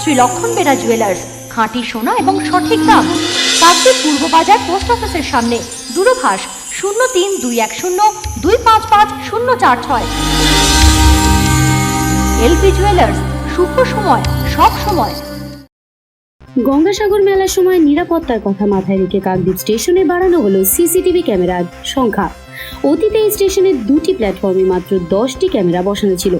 শ্রী লক্ষণ বেরা জুয়েলার্স খাঁটি সোনা এবং সঠিক দাম। কাকদ্বীপ পূর্ব বাজার পোস্ট অফিসের সামনে, দূরভাষ শূন্য তিন দুই এক শূন্য দুই পাঁচ পাঁচ শূন্য চার ছয়। এলপি জুয়েলার্স শুভ সময়, সব সময়। গঙ্গাসাগর মেলার সময় নিরাপত্তার কথা মাথায় রেখে কাকদ্বীপ স্টেশনে বাড়ানো হলো সিসিটিভি ক্যামেরার সংখ্যা। অতীতে এই স্টেশনে দুটি প্ল্যাটফর্মে মাত্র দশটি ক্যামেরা বসানো ছিল।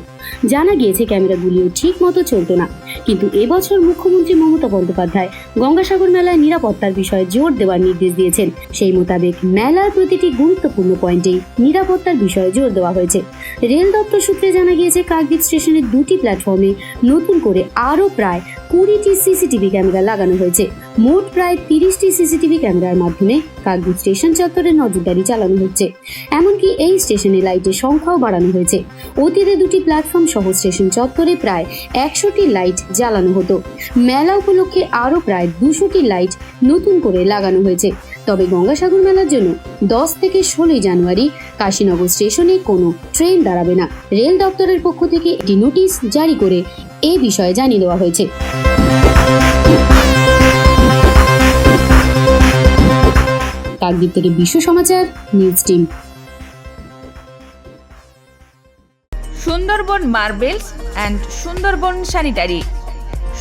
জানা গিয়েছে ক্যামেরাগুলিও ঠিক মতো চলতো না। কিন্তু এবছর মুখ্যমন্ত্রী মমতা বন্দ্যোপাধ্যায় গঙ্গাসাগর মেলায় নিরাপত্তার বিষয়ে জোর দেওয়ার নির্দেশ দিয়েছেন। সেই মোতাবেক মেলার প্রতিটি গুরুত্বপূর্ণ পয়েন্টেই নিরাপত্তার বিষয়ে জোর দেওয়া হয়েছে। রেল দপ্তর সূত্রে জানা গিয়েছে, কাকদ্বীপ স্টেশনের দুটি প্ল্যাটফর্মে নতুন করে আরও প্রায় কুড়িটি সিসিটিভি ক্যামেরা লাগানো হয়েছে। মোট প্রায় তিরিশটি সিসিটিভি ক্যামেরার মাধ্যমে কাকদ্বীপ স্টেশন চত্বরে নজরদারি চালানো হচ্ছে। এমনকি এই স্টেশনে লাইটের সংখ্যাও বাড়ানো হয়েছে। অতীতে দুটি প্ল্যাটফর্ম সহ স্টেশন চত্বরে প্রায় একশোটি লাইট জ্বালানো হতো। মেলা উপলক্ষে আরও প্রায় দুশোটি লাইট নতুন করে লাগানো হয়েছে। তবে গঙ্গাসাগর মেলার জন্য দশ থেকে ষোলোই জানুয়ারি কাশীনগর স্টেশনে কোনো ট্রেন দাঁড়াবে না। রেল দপ্তরের পক্ষ থেকে একটি নোটিশ জারি করে এ বিষয়ে জানিয়ে দেওয়া হয়েছে। কাকদ্বীপ থেকে Bishwa Samachar, news team. Sundarban marbles and Sundarban sanitary.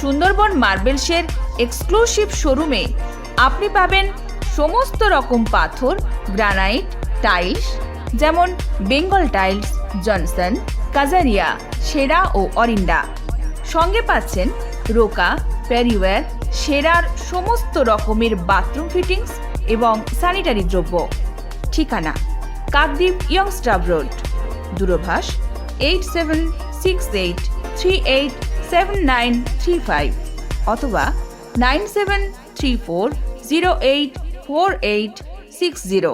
Sundarban মার্বেলসের exclusive শোরুমে আপনি পাবেন সমস্ত রকম পাথর, গ্রানাইট, টাইলস, যেমন বেঙ্গল টাইলস, জনসন, কাজারিয়া, সেরা ও অরিন্ডা সঙ্গে পাচ্ছেন রোকা প্যারিওয়্যার সেরার সমস্ত রকমের বাথরুম ফিটিংস এবং স্যানিটারি দ্রব্য। ঠিকানা, কাকদ্বীপ ইয়ং স্টাব road দূরভাষ eight seven six eight three eight seven nine three five অথবা nine seven three four zero eight four eight six zero